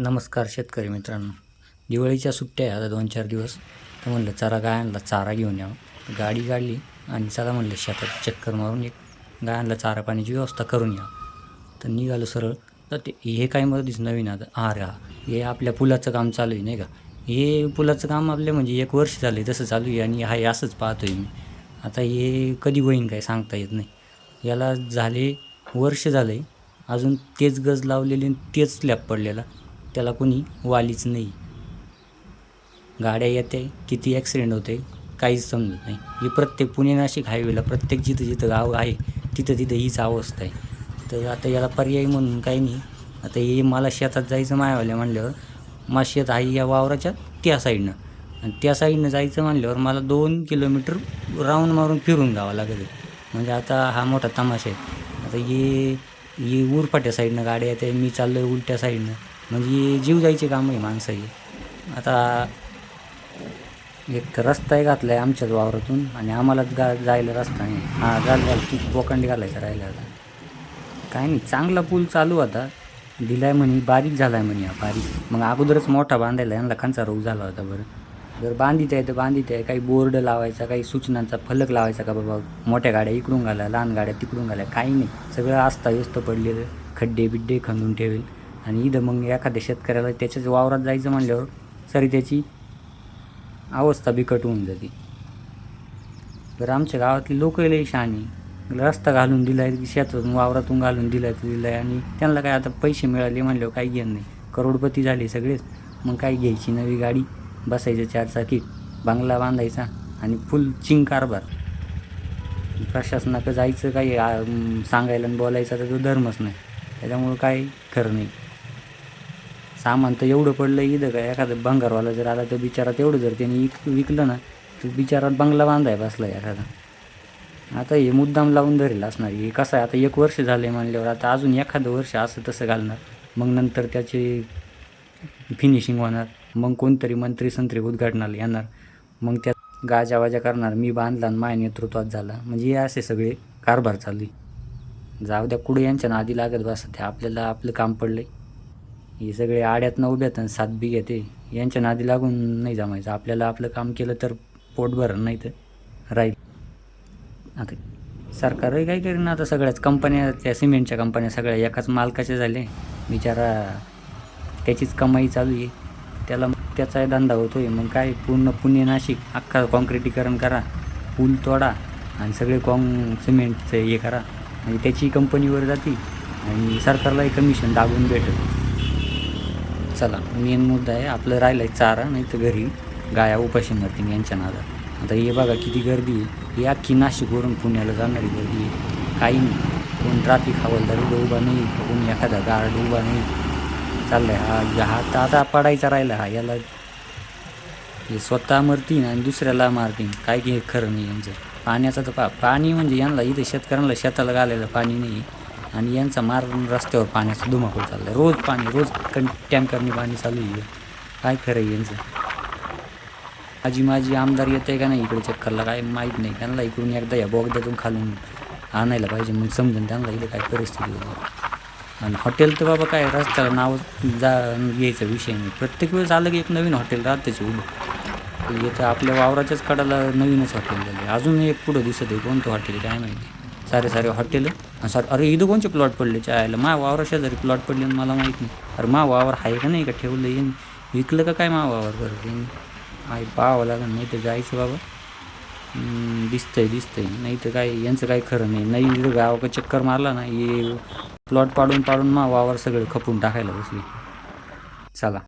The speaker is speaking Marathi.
नमस्कार शेतकरी मित्रांनो. दिवाळीच्या सुट्ट्या आहे आता दोन चार दिवस. तर म्हणलं चारा गायांना चारा घेऊन यावं. गाडी काढली आणि चला म्हणलं शेतात चक्कर मारून एक गायांना चारा पाण्याची व्यवस्था करून या तर निघालं सरळ. तर ते हे काय मध्येच नवीन आता. हा रा हे. आपल्या पुलाचं काम चालू आहे नाही का? हे पुलाचं काम आपल्या म्हणजे एक वर्ष झालं आहे तसं चालू आहे आणि हा असंच पाहतो आहे मी. आता हे कधी होईन काय सांगता येत नाही. याला झाले वर्ष झालं आहे अजून तेच गज लावलेली आणि तेच स्लॅब पडलेला. त्याला कोणी वालीच नाही. गाड्या येते किती ॲक्सिडेंट होते काहीच समजत नाही. ही प्रत्येक पुणे नाशिक हायवेला प्रत्येक जिथं जिथं गाव आहे तिथं तिथं हीच अवस्था आहे. तर आता याला पर्याय म्हणून काही नाही. आता हे मला शेतात जायचं मायावाल्या म्हणल्यावर मा शेत आहे या वावराच्या त्या साईडनं आणि त्या साईडनं जायचं म्हणल्यावर मला दोन किलोमीटर राऊंड मारून फिरून जावं लागेल. म्हणजे आता हा मोठा तमाशा आहे. आता हे ये उरपाट्या साईडनं गाड्या येते मी चाललो आहे उलट्या साईडनं म्हणजे जीव जायचे काम आहे माणसं हे आता एक तर रस्ताही घातला आहे आमच्याच वावरातून आणि आम्हालाच गा जायला रस्ता नाही. हां घाल घाल ती बोकांडी घालायचं राहिलं आता. काय नाही चांगला पूल चालू आता दिलाय म्हणे बारीक झाला आहे म्हणे हा बारीक. मग अगोदरच मोठा बांधायला यांना खांचा रोग झाला होता बरं. जर बांधित आहे तर बांधित आहे. काही बोर्ड लावायचा काही सूचनांचा फलक लावायचा का बाबा? मोठ्या गाड्या इकडून घाला लहान गाड्या तिकडून घाल्या काही नाही. सगळं आस्ता व्यस्त पडलेलं. खड्डे बिड्डे खंदून ठेवेल. आणि इथं मग एखाद्या शेतकऱ्याला त्याच्याच वावरात जायचं म्हणल्यावर सरी त्याची अवस्था बिकट होऊन जाते. तर आमच्या गावातली लोक लई शहाणी. रस्ता घालून दिलाय शेतातून वावरातून घालून दिलाय तर दिलाय आणि त्यांना काय आता पैसे मिळाले म्हणल्यावर काही घेणं नाही. करोडपती झाले सगळेच. मग काय घ्यायची नवी गाडी? बसायचं चारचाकी बंगला बांधायचा आणि फुल चिंग कारभार. प्रशासनाकडं जायचं काही सांगायला आणि बोलायचा तर तो धर्मच नाही. त्याच्यामुळं काय खरं नाही. सामान तर एवढं पडलं इथं का? एखादं भंगारवाला जर आला तर बिचारा तेवढं जर त्याने विक विकलं ना तर बिचारा बंगला बांधाय बसला एखादा. आता हे मुद्दाम लावून धरेल असणार हे. कसं आहे आता एक वर्ष झालं आहे म्हणल्यावर आता अजून एखादं वर्ष असं तसं घालणार. मग नंतर त्याची फिनिशिंग होणार. मग कोणतरी मंत्री संत्री उद्घाटनाला येणार. मग त्यात गाजावाजा करणार. मी बांधला आणि माझ्या नेतृत्वात झाला. म्हणजे हे असे सगळे कारभार चालू आहे. जाऊ द्या कुठे यांच्या नादी लागत बसत ते आपल्याला आपलं काम पडलंय. हे सगळे आड्यात न उभ्यात आणि सात बी घेते. यांच्या नादी लागून नाही जमायचं. आपल्याला आपलं काम केलं तर पोट भरण नाही तर राहील. आता सरकारही काय करेन आता सगळ्याच कंपन्या त्या सिमेंटच्या कंपन्या सगळ्या एकाच मालकाच्या झाले. बिचारा त्याचीच कमाई चालू आहे. त्याला त्याचा धंदा होतो आहे मग काय? पूर्ण पुणे नाशिक अख्खा कॉन्क्रिटीकरण करा. पूल तोडा आणि सगळे कॉन सिमेंटचं हे करा. म्हणजे त्याची कंपनीवर जाते आणि सरकारलाही कमिशन दाबून भेटत चला. मेन मुद्दा आहे आपलं राहिलं आहे चारा नाही तर घरी गाया उपाशी मरतील यांच्या नादात. आता हे बघा किती गर्दी आहे. ही अख्खी नाशिकवरून पुण्याला जाणारी गर्दी आहे. काही नाही. कोण ट्राफिक हवालदार उद्या उभा नाही कोण एखादा गार्ड उभा नाही. चाललाय हा हा तर आता पडायचा राहिला हा. याला हे स्वतः मरतीन आणि दुसऱ्याला मारतीन. काय की हे खरं नाही यांचं. पाण्याचं तर पा पाणी म्हणजे यांना इथे शेतकऱ्यांना शेताला घालायला पाणी नाही. आणि यांचा मार रस्त्यावर पाण्याचा धुमाकूळ चालला रोज पाणी रोज कं टँकरने पाणी चालू आहे. काय खरं आहे यांचं? माझी माझी आमदार येते का नाही इकडे चक्करला? काय माहीत नाही. त्यांना इकडून एकदा या बोगद्यातून खालून आणायला पाहिजे. मग समजून त्यांना इथे काय परिस्थिती होती. आणि हॉटेल तर बाबा काय रस्त्याला नाव जा यायचा विषय नाही. प्रत्येक वेळेस आलं की एक नवीन हॉटेल राहतेच उभं. इथं आपल्या वावराच्याच कडाला नवीनच हॉटेल झाले अजून एक पुढं दिसत आहे? कोणतं हॉटेल काय माहिती. सारे सारे हॉटेल सर अरे इथं कोणचे प्लॉट पडले? चायला मा वावर शेजारी प्लॉट पडले आणि मला माहीत नाही. अरे मा वावर आहे का नाही का? ठेवलं येईन विकलं का काय मा वावर बरं येईन आय पाहावं लागेल नाही तर जायचं बाबा. दिसतंय दिसतंय. नाही तर काय यांचं काय खरं नाही. नाही इथं गावाकडे चक्कर मारला ना हे प्लॉट पाडून पाडून मा वावर सगळं खपून टाकायला बसली. चला.